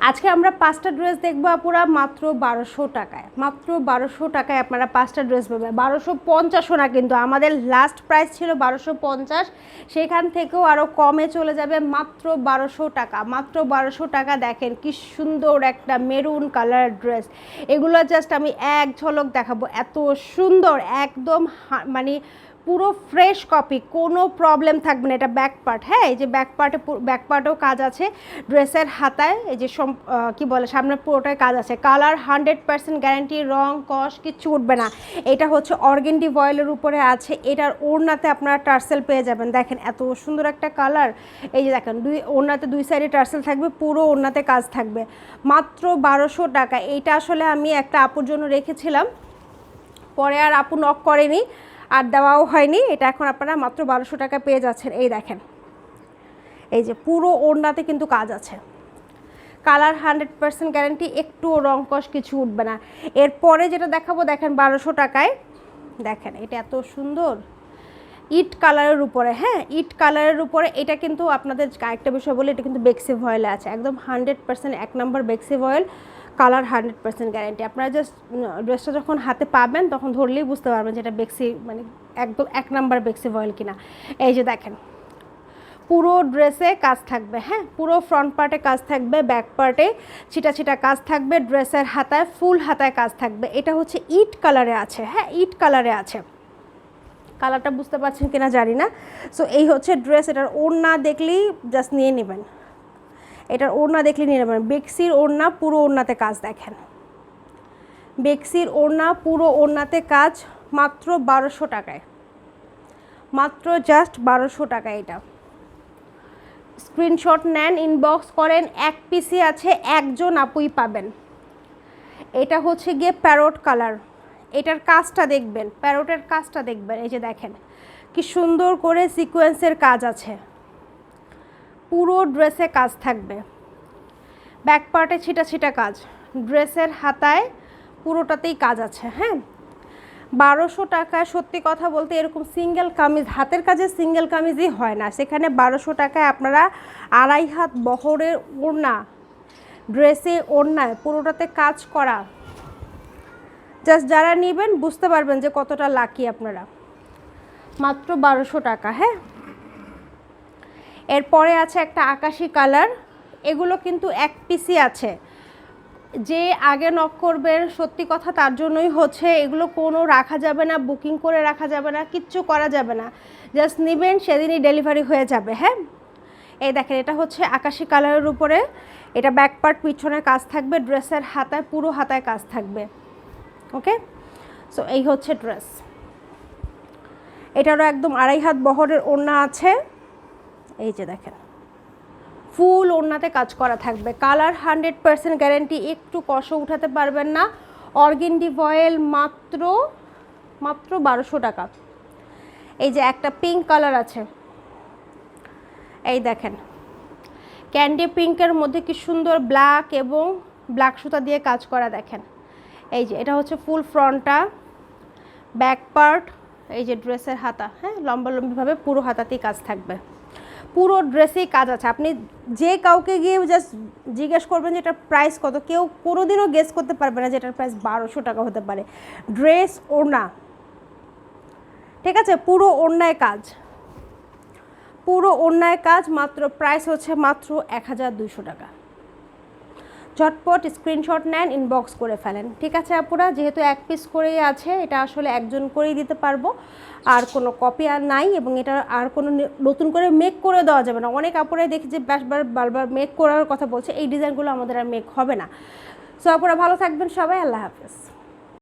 আজকে আমরা পাঁচটা ড্রেস দেখব আপুরা, মাত্র বারোশো টাকায়। মাত্র বারোশো টাকায় আপনারা পাঁচটা ড্রেস পাবেন। বারোশো পঞ্চাশও না কিন্তু। আমাদের লাস্ট প্রাইস ছিল বারোশো পঞ্চাশ। সেখান থেকেও আরও কমে চলে যাবে মাত্র বারোশো টাকা। মাত্র বারোশো টাকা দেখেন কি সুন্দর একটা মেরুন কালার ড্রেস এগুলো জাস্ট আমি এক ঝলক দেখাবো। এত সুন্দর, একদম মানে পুরো ফ্রেশ কপি কোনো প্রবলেম থাকবে না। এটা ব্যাক পার্ট হ্যাঁ এই যে ব্যাক পার্টে ব্যাক পার্টেও কাজ আছে। ড্রেসের হাতায়, এই যে সম কি বলে সামনে পুরোটাই কাজ আছে। কালার হান্ড্রেড পার্সেন্ট গ্যারান্টি রং, কস, কিচ্ছু উঠবে না। এটা হচ্ছে অর্গেন্ডি ভয়েলের উপরে আছে। এটার ওড়নাতে আপনারা টার্সেল পেয়ে যাবেন। দেখেন, এত সুন্দর একটা কালার এই যে দেখেন, দুই ওড়নাতে দুই সাইডে টার্সেল থাকবে, পুরো ওড়নাতে কাজ থাকবে। মাত্র বারোশো টাকা। এইটা আসলে আমি একটা আপুর জন্য রেখেছিলাম। পরে আর আপু নক করেনি। আর দেওয়াও হয়নি। এটা এখন আপনারা মাত্র বারোশো টাকা পেয়ে যাচ্ছেন। এই দেখেন। এই যে পুরো ওড়নাতে কিন্তু কাজ আছে। কালার হান্ড্রেড পার্সেন্ট গ্যারান্টি একটুও রং কষ কিছু উঠবে না। এরপরে যেটা দেখাবো, দেখেন বারোশো টাকায়। দেখেন, এটা এত সুন্দর। ইট কালারের উপরে হ্যাঁ ইট কালারের উপরে। এটা কিন্তু আপনাদের আরেকটা বিষয় বলে, এটা কিন্তু বেক্সিভ অয়েলে আছে। একদম হান্ড্রেড পার্সেন্ট এক নম্বর বেক্সিভ oil. Colour hundred percent guarantee আপনারা জাস্ট ড্রেসটা যখন হাতে পাবেন, তখন ধরলেই বুঝতে পারবেন যে এটা বেক্সি মানে একদম এক নাম্বার বেক্সিভ অয়েল কিনা। এই যে দেখেন, পুরো ড্রেসে কাজ থাকবে হ্যাঁ? পুরো ফ্রন্ট পার্টে কাজ থাকবে ব্যাক পার্টে ছিটা ছিটা কাজ থাকবে ড্রেসের হাতায় ফুল হাতায় কাজ থাকবে। এটা হচ্ছে ইট কালারে আছে হ্যাঁ? ইট কালারে আছে। কালারটা বুঝতে পারছেন কিনা জানি না। সো এই হচ্ছে ড্রেস এটার ওড়না দেখলেই জাস্ট নিয়ে নেবেন। এটার ওড়না দেখলে নিয়ে নেবেন। বেক্সির ওড়না পুরো ওড়নাতে কাজ দেখেন। বেক্সির ওড়না পুরো ওড়নাতে কাজ মাত্র বারোশো টাকায়। মাত্র জাস্ট বারোশো টাকা এটা। স্ক্রিনশট নেন ইনবক্স করেন, এক পিসি আছে, একজন আপুই পাবেন। এটা হচ্ছে গিয়ে প্যারোট কালার এটার কাজটা দেখবেন প্যারোটের কাজটা দেখবেন, এই যে দেখেন। কি সুন্দর করে সিকোয়েন্সের কাজ আছে। পুরো ড্রেসে কাজ থাকবে। ব্যাক পার্টে ছিটা ছিটা কাজ। ড্রেসের হাতায় পুরোটাতেই কাজ আছে হ্যাঁ? বারোশো টাকায় সত্যি কথা বলতে এরকম সিঙ্গেল কামিজ, হাতের কাজে সিঙ্গেল কামিজই হয় না। সেখানে বারোশো টাকায় আপনারা আড়াই হাত বহরের ওড়না, ড্রেসে ওড়নায় পুরোটাতে কাজ করা। জাস্ট যারা নেবেন বুঝতে পারবেন যে কতটা লাকি আপনারা। মাত্র বারোশো টাকা হ্যাঁ? এরপরে আছে একটা আকাশি কালার। এগুলো কিন্তু এক পিসি আছে। যে আগে নক করবেন সত্যি কথা তার জন্যই হচ্ছে। এগুলো কোনো রাখা যাবে না বুকিং করে রাখা যাবে না, কিচ্ছু করা যাবে না। জাস্ট নেবেন, সেদিনই ডেলিভারি হয়ে যাবে হ্যাঁ? এই দেখেন, এটা হচ্ছে আকাশি কালারের উপরে। এটা ব্যাক পার্ট পিছনে কাজ থাকবে ড্রেসের হাতায়, পুরো হাতায় কাজ থাকবে। ওকে? সো এই হচ্ছে ড্রেস এটারও একদম আড়াই হাত বহরের ওড়না আছে। এই যে দেখেন। ফুল ওড়নাতে কাজ করা থাকবে। কালার হান্ড্রেড পার্সেন্ট গ্যারেন্টি একটু কষ উঠাতে পারবেন না। অর্গেন্ডি ভয়েল মাত্র মাত্র বারোশো টাকা। এই যে একটা পিঙ্ক কালার আছে। এই দেখেন। ক্যান্ডি পিঙ্কের মধ্যে কি সুন্দর ব্ল্যাক এবং ব্ল্যাক সুতা দিয়ে কাজ করা দেখেন। এই যে, এটা হচ্ছে ফুল ফ্রন্টটা ব্যাক পার্ট এই যে ড্রেসের হাতা হ্যাঁ? লম্বা লম্বিভাবে পুরো হাতাতেই কাজ থাকবে। পুরো ড্রেসেই কাজ আছে। আপনি যে কাউকে গিয়ে জাস্ট জিজ্ঞেস করবেন যে এটার প্রাইস কত, কেউ কোনোদিনও গেস করতে পারবে না যে এটার প্রাইস বারোশো টাকা হতে পারে। ড্রেস ওড়না, ঠিক আছে? পুরো অন্যায় কাজ। পুরো অন্যায় কাজ, মাত্র প্রাইস হচ্ছে মাত্র এক হাজার দুইশো টাকা। ঝটপট স্ক্রিনশট নেন ইনবক্স করে ফেলেন। ঠিক আছে আপুরা? যেহেতু এক পিস করেই আছে, এটা আসলে একজন করেই দিতে পারব। আর কোনো কপি আর নাই এবং এটা আর কোনো নতুন করে মেক করে দেওয়া যাবে না। অনেক আপুরাই দেখি যে বারবার বারবার মেক করার কথা বলছে, এই ডিজাইনগুলো আমাদের আর মেক হবে না। সো আপুরা ভালো থাকবেন সবাই, আল্লাহ হাফেজ।